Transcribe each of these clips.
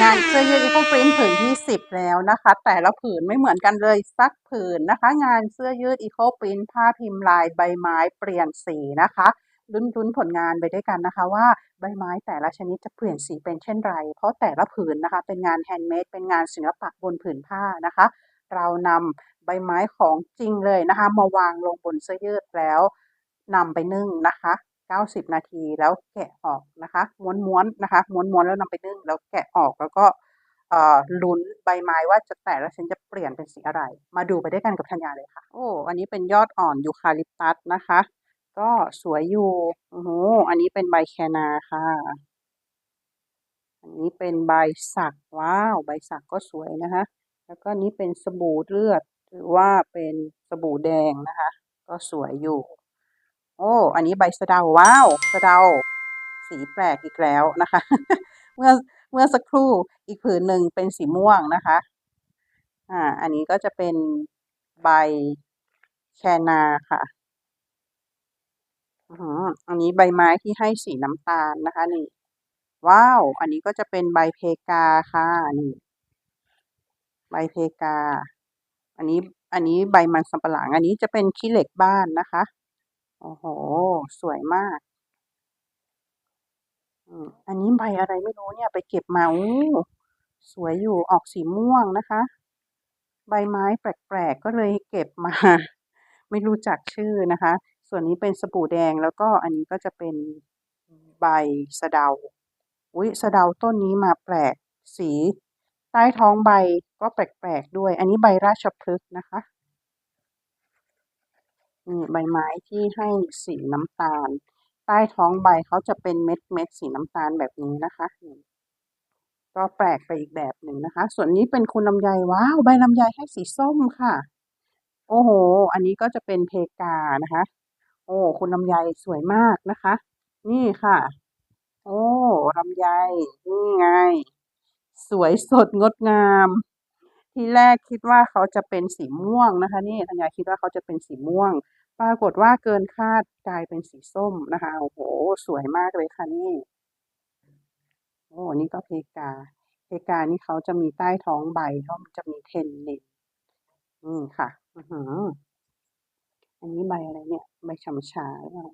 งานเสื้อยืดอีโคปรินผืนที่10แล้วนะคะ แต่ละผืนไม่เหมือนกันเลยสักผืนนะคะ งานเสื้อยืดอีโคปรินผ้าพิมพ์ลายใบไม้เปลี่ยนสีนะคะลุ้นๆผลงานไปด้วยกันนะคะ ว่าใบไม้แต่ละชนิดจะเปลี่ยนสีเป็นเช่นไร เพราะแต่ละผืนนะคะ เป็นงานแฮนด์เมดเป็นงานศิลปะบนผืนผ้านะคะ เรานำใบไม้ของจริงเลยนะคะ มาวางลงบนเสื้อยืดแล้วนำไปนึ่งนะคะ 90 นาทีแล้วแกะออกนะคะม้วนๆนะคะม้วนๆแล้วนำไปนึ่งแล้วแกะออกแล้วก็ลุ้นใบไม้ว่าจะแต่ละชนิดจะเปลี่ยนเป็นสีอะไร มาดูไปด้วยกันกับธัญญาเลยค่ะ โอ้อันนี้เป็นยอดอ่อนยูคาลิปตัสนะคะ ก็สวยอยู่โอ้โหอันนี้เป็นใบแคนาค่ะ อันนี้เป็นใบสักว้าวใบสักก็สวยนะคะ แล้วก็นี้เป็นสบู่เลือดหรือว่าเป็นสบู่แดงนะคะ ก็สวยอยู่ โอ้ อันนี้ใบสะเดาว้าวสะเดา สีแปลกอีกแล้วนะคะ เมื่อเมื่อสักครู่อีกผืนหนึ่งเป็นสีม่วงนะคะ อ่า อันนี้ก็จะเป็นใบแคนาค่ะอันนี้ใบไม้ที่ให้สีน้ำตาลนะคะ นี่ ว้าว อันนี้ก็จะเป็นใบเพกาค่ะนี่ ใบเพกา อันนี้อันนี้ใบมันสำปะหลัง อันนี้จะเป็นขี้เหล็กบ้านนะคะ โอ้โห สวยมากอืมอันนี้ใบอะไรไม่รู้เนี่ย ไปเก็บมาโอ้สวยอยู่ออกสีม่วงนะคะ ใบไม้แปลกๆก็เลยเก็บมา ไม่รู้จักชื่อนะคะ ส่วนนี้เป็นสบู่แดงแล้วก็อันนี้ก็จะเป็นใบสะเดาอุ๊ยสะเดาต้นนี้มาแปลกสี ใต้ท้องใบก็แปลกๆด้วย อันนี้ใบราชพฤกษ์นะคะ นี่ใบไม้ที่ให้สีน้ำตาล ใต้ท้องใบเขาจะเป็นเม็ดๆสีน้ำตาลแบบนี้นะคะก็แปลกไปอีกแบบหนึ่งนะคะ ส่วนนี้เป็นคุณลำไยว้าวใบลำไยให้สีส้มค่ะ โอ้โฮอันนี้ก็จะเป็นเพกานะคะ โอ้คุณลำไยสวยมากนะคะ นี่ค่ะ โอ้ลำไยนี่ไง สวยสดงดงาม ทีแรกคิดว่าเขาจะเป็นสีม่วงนะคะ นี่ธัญญาคิดว่าเขาจะเป็นสีม่วง ปรากฏว่าเกินคาดกลายเป็นสีส้มนะคะโอ้โฮสวยมากเลยค่ะนี่โอ้นี่ก็เพกา เพกานี่เขาจะมีใต้ท้องใบเขาจะมี Tannin นี่ค่ะอื้อฮืออันนี้ใบอะไรเนี่ย ใบฉ่ำฉาหรือเปล่า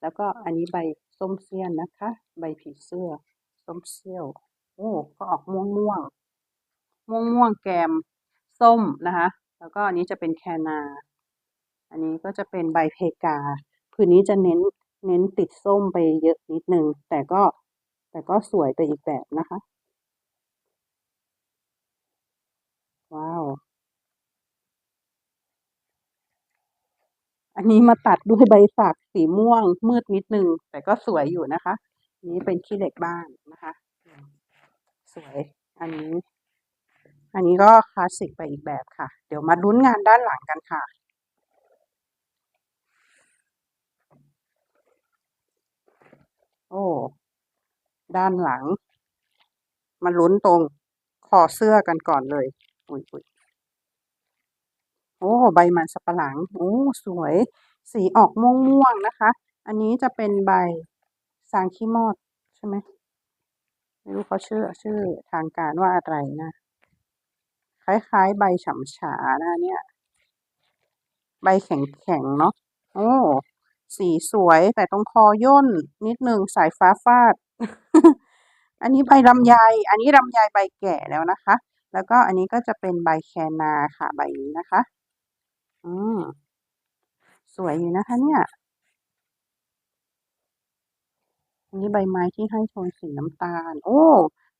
แล้วก็อันนี้ใบส้มเสี้ยนนะคะ ใบผีเสื้อ ส้มเสี้ยว โอ้ก็ออกม่วงๆ ม่วงๆแกมส้มนะคะ แล้วก็อันนี้จะเป็นแคนา อันนี้ก็จะเป็นใบเพกา ผืนนี้จะเน้นเน้นติดส้มไปเยอะนิดหนึ่งแต่ก็แต่ก็สวยไปอีกแบบนะคะ ว้าว อันนี้มาตัดด้วยใบสักสีม่วงมืดนิดหนึ่งแต่ก็สวยอยู่นะคะ นี้เป็นขี้เหล็กบ้านนะคะ สวย อันนี้ อันนี้ก็คลาสสิกไปอีกแบบค่ะ เดี๋ยวมาลุ้นงานด้านหลังกันค่ะ โอ้ด้านหลัง มาลุ้นตรงคอเสื้อกันก่อนเลย อุ๊ยๆโอ้ใบมันสำปะหลัง โอ้ สวย สีออกม่วงๆนะคะ อันนี้จะเป็นใบซางขี้มอดใช่ไหมไม่รู้เขาชื่อชื่อทางการว่าอะไรนะ คล้ายๆ ใบฉ่ำฉานะเนี่ย ใบแข็งๆเนาะโอ้สีสวยแต่ตรงคอย่นนิดนึงสายฟ้าฟาด อันนี้ใบลำไย อันนี้ลำไยใบแก่แล้วนะคะ แล้วก็อันนี้ก็จะเป็นใบแคนาค่ะใบนี้นะคะ อืมสวยอยู่นะคะ เนี่ย อันนี้ใบไม้ที่ให้โทนสีน้ำตาล โอ้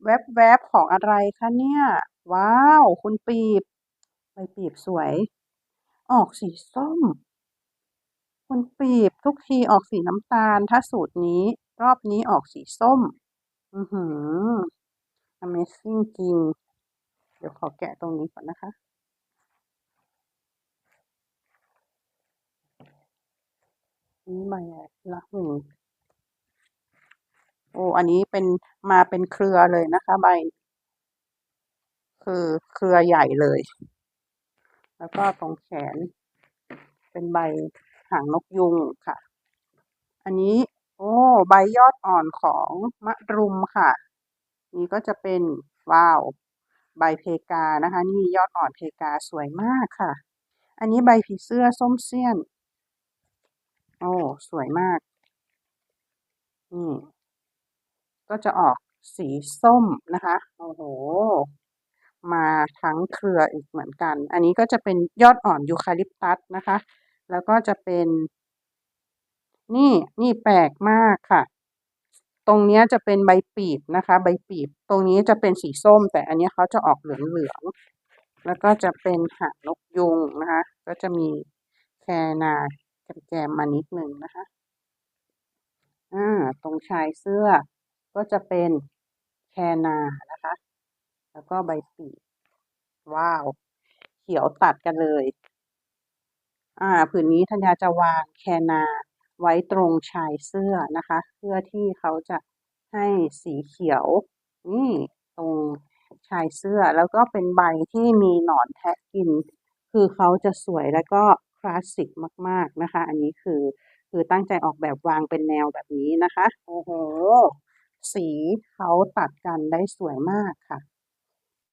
แวบๆของอะไรคะเนี่ย ว้าว คุณปีบใบปีบสวย ออกสีส้ม คุณปีบทุกทีออกสีน้ำตาล ถ้าสูตรนี้ รอบนี้ออกสีส้ม อื้อฮือ Amazing จริง เดี๋ยวขอแกะตรงนี้ก่อนนะคะ นี่ใบละหูโอ้ อันนี้เป็นมาเป็นเครือเลยนะคะ ใบ คือเครือใหญ่เลย แล้วก็ตรงแขน เป็นใบหางนกยูงค่ะ อันนี้ โอ้ ใบยอดอ่อนของมะรุมค่ะ นี่ก็จะเป็นว้าวใบเพกานะคะ นี่ยอดอ่อนเพกาสวยมากค่ะ อันนี้ใบผีเสื้อส้มเสี้ยน โอ้สวยมากนี่ก็จะออกสีส้มนะคะ โอ้โห มาทั้งเครืออีกเหมือนกัน อันนี้ก็จะเป็นยอดอ่อนยูคาลิปตัสนะคะ แล้วก็จะเป็น นี่นี่แปลกมากค่ะ ตรงนี้จะเป็นใบปีบนะคะ ใบปีบ ตรงนี้จะเป็นสีส้ม แต่อันนี้เขาจะออกเหลืองๆแล้วก็จะเป็นหางนกยุงนะคะ ก็จะมีแคนาแกมมานิดหนึ่งนะคะอ่าตรงชายเสื้อก็จะเป็นแคนา แล้วก็ใบปีว้าว เขียวตัดกันเลย อ่า ผืนนี้ธัญญาจะวางแคนาไว้ตรงชายเสื้อนะคะ เพื่อที่เขาจะให้สีเขียว นี่ตรงชายเสื้อแล้วก็เป็นใบที่มีหนอนแทะกิน คือเขาจะสวยแล้วก็คลาสสิกมาก ๆนะคะ อันนี้คือคือตั้งใจออกแบบวางเป็นแนวแบบนี้นะคะ โอ้โห สีเขาตัดกันได้สวยมากค่ะ